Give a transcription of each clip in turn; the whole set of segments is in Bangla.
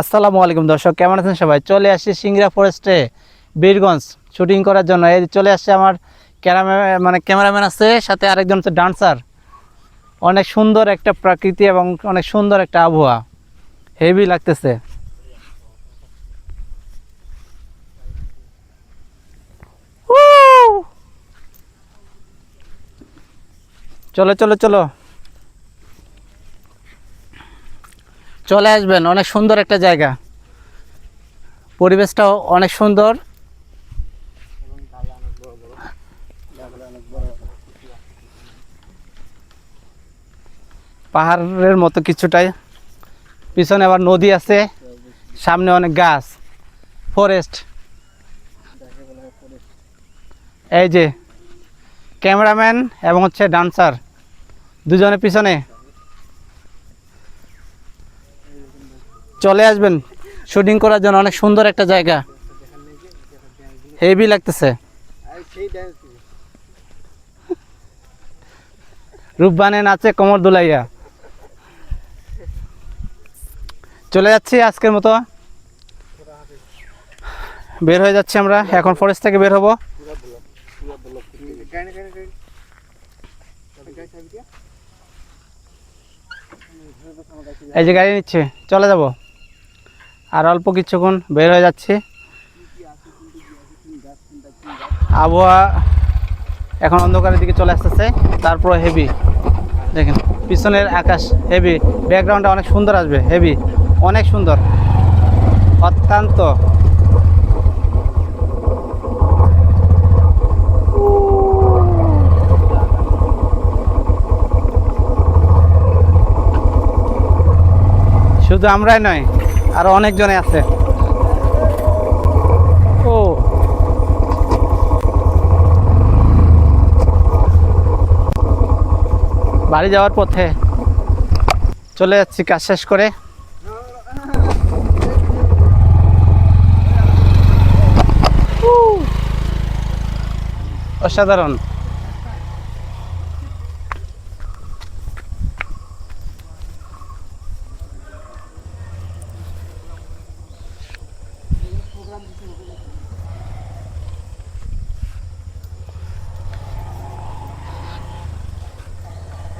আসসালামু আলাইকুম দর্শক, কেমন আছেন সবাই? চলে আসছি সিংরা ফরেস্টে, বীরগঞ্জ শুটিং করার জন্য। এই চলে আসছে আমার ক্যামেরা মানে ক্যামেরাম্যান আছে, সাথে আরেকজন হচ্ছে ডান্সার। অনেক সুন্দর একটা প্রকৃতি এবং অনেক সুন্দর একটা আবহাওয়া। হেভি লাগতেছে। চলো চলো চলো। চলে আসবেন, অনেক সুন্দর একটা জায়গা। পরিবেশটাও অনেক সুন্দর। পাহাড়ের মতো কিছুটাই। পিছনে আবার নদী আছে, সামনে অনেক গাছ। ফরেস্ট। এই যে ক্যামেরাম্যান এবং হচ্ছে ডান্সার। দুজনের পিছনে। চলে আসবেন। শুটিং করার জন্য অনেক সুন্দর একটা জায়গা। হেভি লাগতেছে। রূপবানে নাচে কোমর দুলাইয়া। চলে যাচ্ছি আজকের মতো। বের হয়ে যাচ্ছি আমরা। এখন ফরেস্ট থেকে বের হব। এই যে গাড়ি নিচ্ছে। চলে যাব। আর অল্প কিছুক্ষণ বের হয়ে যাচ্ছে। আবহাওয়া এখন অন্ধকারের দিকে চলে আসতেছে তারপর হেভি দেখেন, পিছনের আকাশ হেভি ব্যাকগ্রাউন্ডটা অনেক সুন্দর আসবে হেভি অনেক সুন্দর। অত্যন্ত। শুধু আমরাই নয় আরও অনেকজনে আছে। ও। বাড়ি যাওয়ার পথে চলে যাচ্ছি কাজ শেষ করে। অসাধারণ।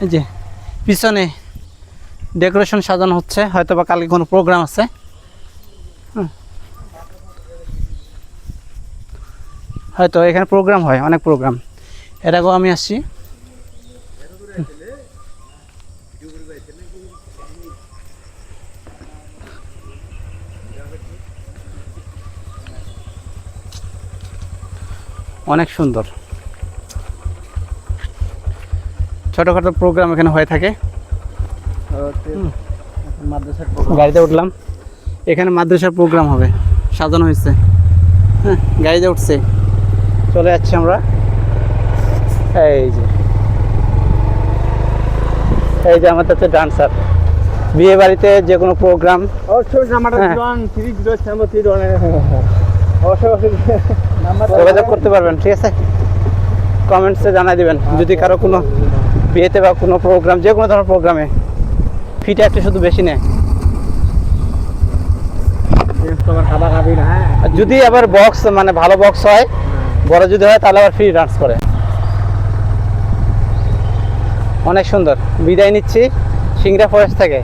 এই যে, পিছনে ডেকোরেশন সাজানো হচ্ছে হয়তো বা কালকে কোনো প্রোগ্রাম আছে। হয়তো এখানে প্রোগ্রাম হয়, অনেক প্রোগ্রাম। এর আগেও আমি আসছি। অনেক সুন্দর। ছোটোখাটো প্রোগ্রাম এখানে হয়ে থাকে। গাড়িতে উঠলাম। এখানে মাদ্রাসার প্রোগ্রাম হবে। সাজানো হয়েছে। হ্যাঁ গাড়িতে উঠছে। চলে যাচ্ছি আমরা। এই যে। এই যে আমাদের হচ্ছে ডান্সার বিয়ে বাড়িতে যে কোনো প্রোগ্রাম হ্যাঁ। যোগাযোগ করতে পারবেন ঠিক আছে? কমেন্টসে জানাই দিবেন। যদি কারও কোনো বিয়েতে বা কোনো প্রোগ্রাম যে কোনো ধরনের প্রোগ্রামে ফিটা একটু শুধু বেশি নেয় যদি আবার বক্স মানে ভালো বক্স হয়, বড় যদি হয়, তাহলে আবার ফ্রি ডান্স করে। অনেক সুন্দর। বিদায় নিচ্ছি। সিংরা ফরেস্ট থেকে।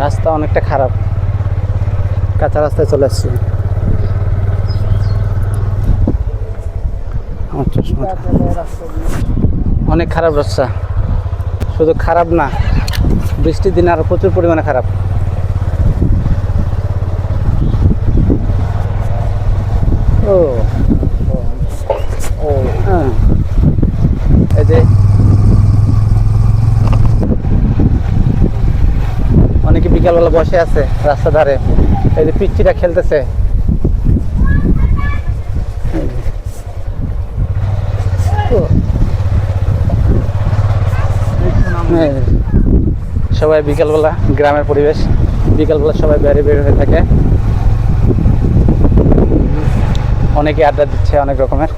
রাস্তা অনেকটা খারাপ কাঁচা রাস্তায় চলে আসছি। অনেক খারাপ রাস্তা। শুধু খারাপ না, বৃষ্টির দিন আরও প্রচুর পরিমাণে খারাপ। ও হ্যাঁ। এই যে, অনেকে বিকালবেলা বসে আছে রাস্তা ধারে। এই যে পিচ্চিটা খেলতেছে। সবাই বিকালবেলা গ্রামের পরিবেশ, বিকালবেলা সবাই বেড়ে বের হয়ে থাকে। অনেকে আড্ডা দিচ্ছে অনেক রকমের।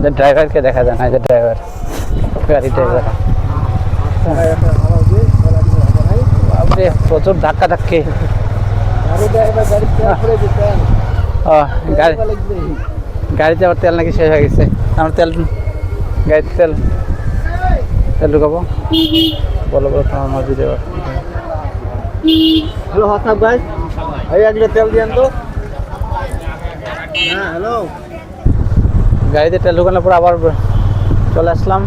আমাদের ড্রাইভারকে দেখা যায় না যে ড্রাইভার গাড়ি ড্রাইভার। প্রচুর ধাক্কা ধাক্কি। গাড়িতে আবার তেল নাকি শেষ হয়ে গেছে। আমার তেল গাড়িতে তেল তেল ঢুকাবো। বলো বলো তোমার মর্জি দেবো হ্যালো হাসাব ভাই এই এক লিটার তেল দিয়েন তো। হ্যাঁ হ্যালো গাড়িতে তেল ঢুকানোর পর আবার চলে আসলাম।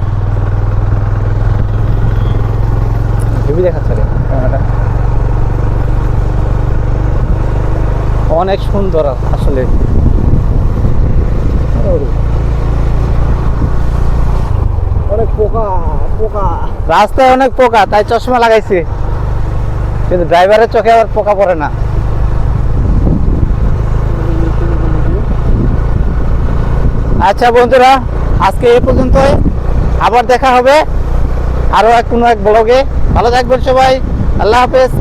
হেভি দেখাচ্ছে ক্যামেরাটা। অনেক সুন্দর আসলে। অনেক পোকা পোকা। রাস্তায় অনেক পোকা তাই চশমা লাগাইছি। কিন্তু ড্রাইভারের চোখে আবার পোকা পড়ে না। আচ্ছা বন্ধুরা, আজকে এ পর্যন্তই। আবার দেখা হবে আরও এক কোনো এক ব্লগে। ভালো থাকবেন সবাই। আল্লাহ হাফেজ।